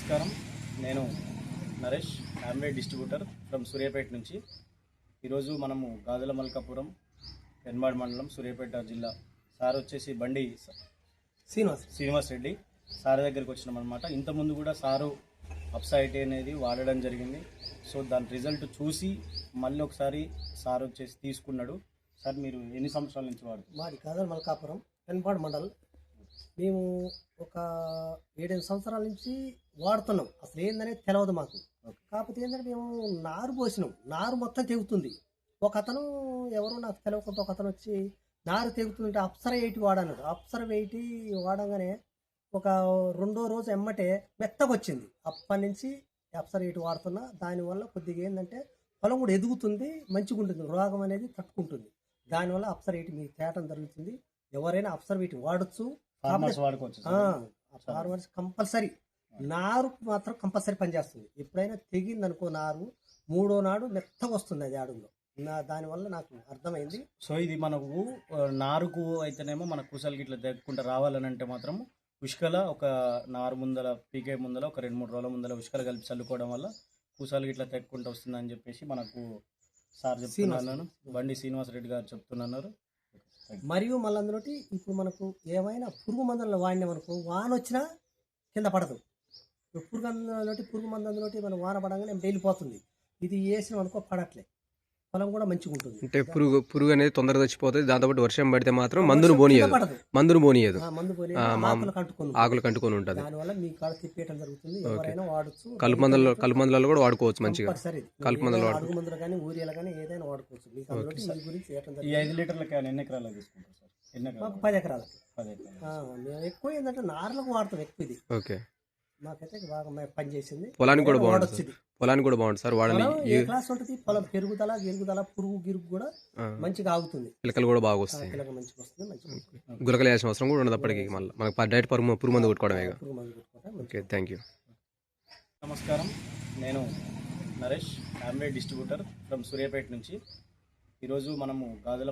నమస్కారం. నేను Naresh Amway distributor from Suryapet నుంచి. ఈరోజు మనము గాజుల మల్కాపురం పెన్మాడ్ మండలం సూర్యాపేట జిల్లా. సార్ వచ్చేసి బండి శ్రీనివాస్ శ్రీనివాస్ రెడ్డి. సార్ దగ్గరికి వచ్చినాం అనమాట ఇంతకుముందు కూడా సారు అప్సైట్ అనేది వాడడం జరిగింది. సో దాని రిజల్ట్ చూసి మళ్ళీ ఒకసారి సార్ వచ్చేసి తీసుకున్నాడు. సార్ మీరు ఎన్ని సంవత్సరాల నుంచి వాడుతున్నారు? మాది కాదల్ మల్కాపురం పెన్పాడు మండల్ మేము ఒక ఏడెనిమిది సంవత్సరాల నుంచి వాడుతున్నాం. అసలు ఏందనేది తెలియదు మాకు. కాకపోతే ఏంటంటే మేము నారు పోసినాం. నారు మొత్తం తెగుతుంది. ఒక అతను ఎవరో నాకు తెలియకుండా ఒక అతను వచ్చి నారు తెగుతుందంటే అప్సర ఎయిటీ వాడన్నాడు అప్సర ఎయిటీ వాడంగానే ఒక రెండో రోజు ఎమ్మటే మెత్తగా వచ్చింది అప్పటి నుంచి అప్సర ఎయిటీ వాడుతున్నా. దానివల్ల కొద్దిగా ఏంటంటే పొలం కూడా ఎదుగుతుంది మంచిగా ఉంటుంది. రోగం అనేది తట్టుకుంటుంది. దానివల్ల అప్సర్ ఎయిటీ మీకు తేటం జరుగుతుంది ఎవరైనా అప్సర్ ఎయిటీ వాడచ్చు. ఫార్మర్స్ వాడుకోవచ్చు కంపల్సరీ నారు మాత్రం కంపల్సరీ పనిచేస్తుంది ఎప్పుడైనా తెగింది అనుకో నారు మూడో నాడు మెత్తగా వస్తుంది అది అడుగులో నా దానివల్ల నాకు అర్థమైంది. సో ఇది మనకు నారుకు అయితేనేమో మన కుసలకి ఇట్లా తెగకుండా రావాలని అంటే మాత్రం ఉష్కల ఒక నారు ముందల పీకే ముందల ఒక రెండు మూడు రోజుల ముందల ఉష్కల కలిపి చల్లుకోవడం వల్ల కుసాలకి ఇట్లా తెగకుండా వస్తుందని చెప్పేసి మనకు సార్ చెప్తున్నాను బండి శ్రీనివాస్ రెడ్డి గారు చెప్తున్నారు. మరియు మళ్ళీ అందులోటి ఇప్పుడు మనకు ఏమైనా పురుగు మందులను వాడినామనుకో వాన వచ్చినా కింద పడదు. ఇప్పుడు పురుగు అందులోటి పురుగు మందు అందులోటి మనం వాన పడంగానే వెళ్ళిపోతుంది ఇది వేసినాం అనుకో పడట్లే. పొలం కూడా మంచిగా ఉంటుంది. అంటే పురుగు పురుగు అనేది తొందరగా చచ్చిపోతుంది. దాంతోపాటు వర్షం పడితే మాత్రం మందును పోనీయదు. మందును పోనీయదు. ఆ, మందు పోనీ ఆ, మా- ఆకులు కంటుకొని. ఆకులు కంటుకొని ఉంటుంది. దానివల్ల మీ కాడ తిప్పేయటం జరుగుతుంది. ఎవరైనా వాడచ్చు. కలుపు మందులలో కలుపు మందులలో కూడా వాడుకోవచ్చు మంచిగా. కంపల్సరీ. కలుపు మందులు వాడు- అడుగు మందులు కానీ ఊరియాలు కానీ ఏదైనా వాడుకోవచ్చు. మీకు అందులో మీ గురించి చేయటం ఈ జరుగుతుంది ఐదు లీటర్ల క్యాన్ ఎన్ని ఎకరాలు తీసుకుంటారు సార్? ఎన్ని మాకు ఎకరాలు? పది ఎకరాలు పది ఎకరాలు. ఆ, మేము ఎక్కువ ఏంటంటే నార్లకు వాడతాం ఎక్కువ ఇది. ఓకే. మాకైతే బాగా పనిచేసింది. పొలానికి కూడా బాగుంటుంది. పొలానికి కూడా బాగుంటుంది సార్. వాడని ఏ క్లాస్ ఉంటుంది? పొలం పెరుగుదల గిరుగుదల పురుగు గిరుగు కూడా మంచిగా ఆగుతుంది. పిలకలు కూడా బాగా వస్తాయి. మంచిగా వస్తుంది మంచిగా. గులకలు వేసిన అవసరం కూడా ఉండదు అప్పటికి మళ్ళీ. మనకు డైరెక్ట్ పురుగు పురుగు మందు కొట్టుకోవడమే. పురుగు మందు ఓకే థ్యాంక్ యూ. నమస్కారం. నేను Naresh Amway distributor from Suryapet నుంచి. ఈరోజు మనము గాజుల